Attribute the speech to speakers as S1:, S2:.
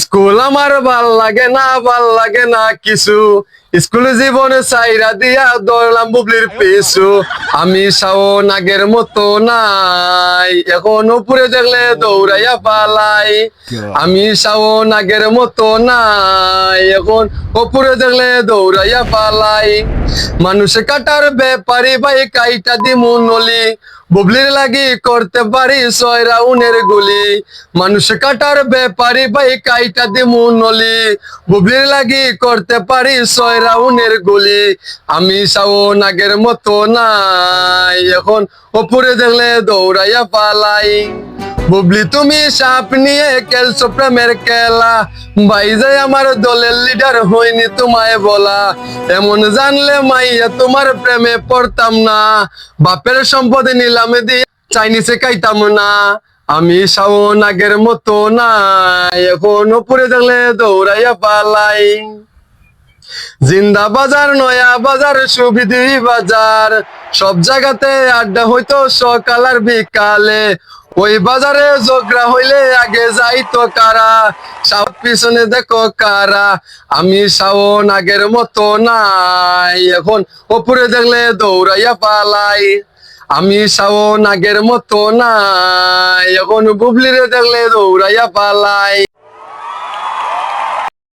S1: School আমার ভালো লাগে না ভালো লাগে না কিছু। স্কুল জীবনে সাইরা দিয়া দৌড়লাম বুবলির পিছু। আমি সাও নাগের মতো নাই এখন উপরে দেখলে দৌড়াইয়া পালাই। আমি সাও নাগের মতো নাই এখন উপরে দেখলে দৌড়াইয়া পালাই। মানুষে কাটার ব্যাপারি ভাই কাইটা দিমু নলি। বুবলির লাগি করতে পারি ছয় রাউনের গুলি। মানুষ কাটার ব্যাপারি ভাই কাইটা দিমু নলি। বুবলির লাগি করতে পারি ছয় রাউনের গুলি। আমি সাও নাগের মতো নাই। এখন ওপরে দেখলে দৌড়াইয়া পালাই। বুবলি, তুমি সাপ নিয়ে খেলছো প্রেমের খেলা। ভাই যাই আমার দলের লিডার হইনি তোমায় বলা। এমন জানলে মাইয়া তোমার প্রেমে পড়তাম না। বাপের সম্পদ নিলাম দিয়ে চাইনিসে খাইতাম না। আমি শাওন আগের মতো না এখন উপরে দেখলে দৌড়াইয়া পালাই। জিন্দা বাজার নয়া বাজার, সুবিধি বাজার। সব জায়গাতে আড্ডা হইতো সকাল আর বিকালে। ওই বাজারে ঝগড়া হইলে আগে যাইতো কারা? সাউথ পিছনে দেখো কারা? আমি শাওন আগের মতো নাই। এখন ওপরে দেখলে দৌড়াইয়া পালাই। আমি শাওন আগের মতো নাই। এখন বুবলিরে দেখলে দৌড়াইয়া পালাই।